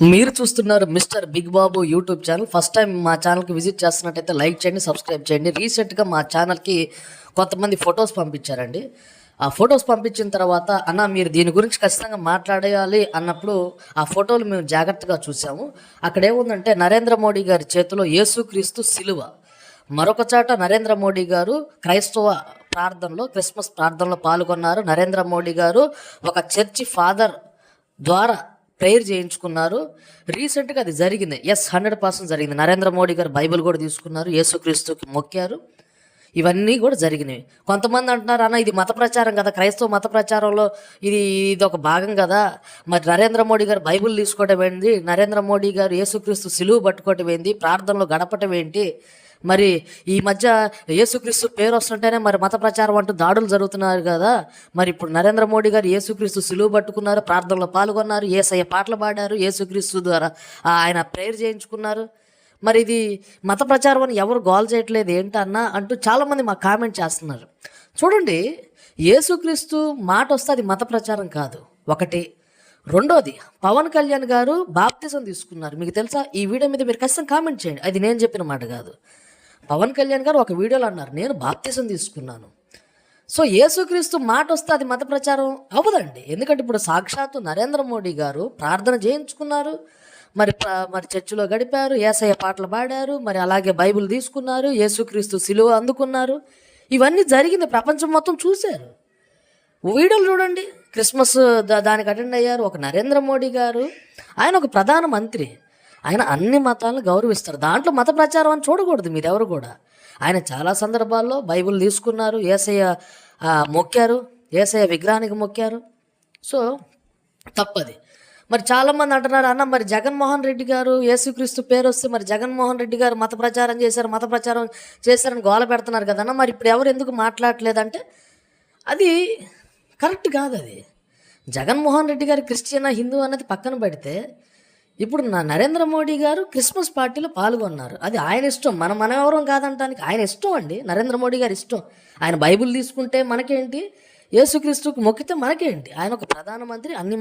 మీరు చూస్తున్నారు mister big Babu YouTube channel. First time మా ఛానల్కి విజిట్ చేస్తున్నట్టయితే లైక్ చేయండి సబ్స్క్రైబ్ చేయండి. రీసెంట్గా మా ఛానల్కి కొంతమంది ఫొటోస్ పంపించారండి. ఆ ఫొటోస్ పంపించిన తర్వాత అన్న మీరు దీని గురించి ఖచ్చితంగా మాట్లాడేయాలి అన్నప్పుడు ఆ ఫోటోలు మేము జాగ్రత్తగా చూసాము. అక్కడ ఏముందంటే నరేంద్ర మోడీ గారి చేతిలో యేసుక్రీస్తు సిలువ. మరొక చాట నరేంద్ర మోడీ గారు క్రైస్తవ ప్రార్థనలో క్రిస్మస్ ప్రార్థనలో పాల్గొన్నారు. నరేంద్ర మోడీ గారు ఒక చర్చి ఫాదర్ ద్వారా ప్రేయర్ చేయించుకున్నారు. రీసెంట్గా అది జరిగింది. ఎస్ హండ్రెడ్ పర్సెంట్ జరిగింది. నరేంద్ర మోడీ గారు బైబిల్ కూడా తీసుకున్నారు. యేసుక్రీస్తుకి మొక్కారు. ఇవన్నీ కూడా జరిగినవి. కొంతమంది అంటున్నారు అన్న ఇది మత ప్రచారం కదా. క్రైస్తవ మత ప్రచారంలో ఇది ఇది ఒక భాగం కదా. మరి నరేంద్ర మోడీ గారు బైబిల్ తీసుకోవటం ఏంటి నరేంద్ర మోడీ గారు యేసుక్రీస్తు సిలువు పట్టుకోవటం ఏంటి ప్రార్థనలో గడపటం ఏంటి? మరి ఈ మధ్య యేసుక్రీస్తు పేరు వస్తుంటేనే మరి మత ప్రచారం అంటూ దాడులు జరుగుతున్నారు కదా. మరి ఇప్పుడు నరేంద్ర మోడీ గారు యేసుక్రీస్తు సిలువు పట్టుకున్నారు ప్రార్థనలో పాల్గొన్నారు ఏసయ్య పాటలు పాడారు యేసుక్రీస్తు ద్వారా ఆయన ప్రేయర్ చేయించుకున్నారు. మరి ఇది మత ప్రచారం అని ఎవరు గోల్ చేయట్లేదు ఏంటన్నా అంటూ చాలామంది మాకు కామెంట్ చేస్తున్నారు. చూడండి యేసుక్రీస్తు మాట వస్తే అది మత ప్రచారం కాదు. ఒకటి. రెండోది పవన్ కళ్యాణ్ గారు బాప్తిజం తీసుకున్నారు. మీకు తెలుసా? ఈ వీడియో మీద మీరు ఖచ్చితంగా కామెంట్ చేయండి. అది నేను చెప్పిన మాట కాదు. పవన్ కళ్యాణ్ గారు ఒక వీడియోలో అన్నారు నేను బాప్తీసం తీసుకున్నాను. సో యేసుక్రీస్తు మాట వస్తే అది మత ప్రచారం అవ్వదండి. ఎందుకంటే ఇప్పుడు సాక్షాత్తు నరేంద్ర మోడీ గారు ప్రార్థన చేయించుకున్నారు. మరి మరి చర్చిలో గడిపారు ఏసయ్య పాటలు పాడారు మరి అలాగే బైబిల్ తీసుకున్నారు యేసుక్రీస్తు సిలువ అందుకున్నారు. ఇవన్నీ జరిగింది ప్రపంచం మొత్తం చూశారు. వీడియోలు చూడండి క్రిస్మస్ దా- దానికి అటెండ్ అయ్యారు ఒక నరేంద్ర మోడీ గారు. ఆయన ఒక ప్రధాన మంత్రి. ఆయన అన్ని మతాలను గౌరవిస్తారు. దాంట్లో మత ప్రచారం అని చూడకూడదు మీరెవరు కూడా. ఆయన చాలా సందర్భాల్లో బైబిల్ తీసుకున్నారు. ఏసయ్య మొక్కారు. ఏసయ్య విగ్రహానికి మొక్కారు. సో తప్పది. మరి చాలామంది అంటున్నారు అన్న మరి జగన్మోహన్ రెడ్డి గారు యేసుక్రీస్తు పేరు వస్తే మరి జగన్మోహన్ రెడ్డి గారు మత ప్రచారం చేశారు మత ప్రచారం చేశారని గోల పెడుతున్నారు కదన్న మరి ఇప్పుడు ఎవరు ఎందుకు మాట్లాడలేదంటే అది కరెక్ట్ కాదు అది జగన్మోహన్ రెడ్డి గారు క్రిస్టియనా హిందూ అన్నది పక్కన పెడితే ఇప్పుడు నా నరేంద్ర మోడీ గారు క్రిస్మస్ పార్టీలో పాల్గొన్నారు. అది ఆయన ఇష్టం. మనం మన ఎవరం కాదంటానికి ఆయన ఇష్టం అండి. నరేంద్ర మోడీ గారి ఇష్టం. ఆయన బైబిల్ తీసుకుంటే మనకేంటి? యేసుక్రీస్తుకు మొక్కితే మనకేంటి? ఆయన ఒక ప్రధానమంత్రి అన్ని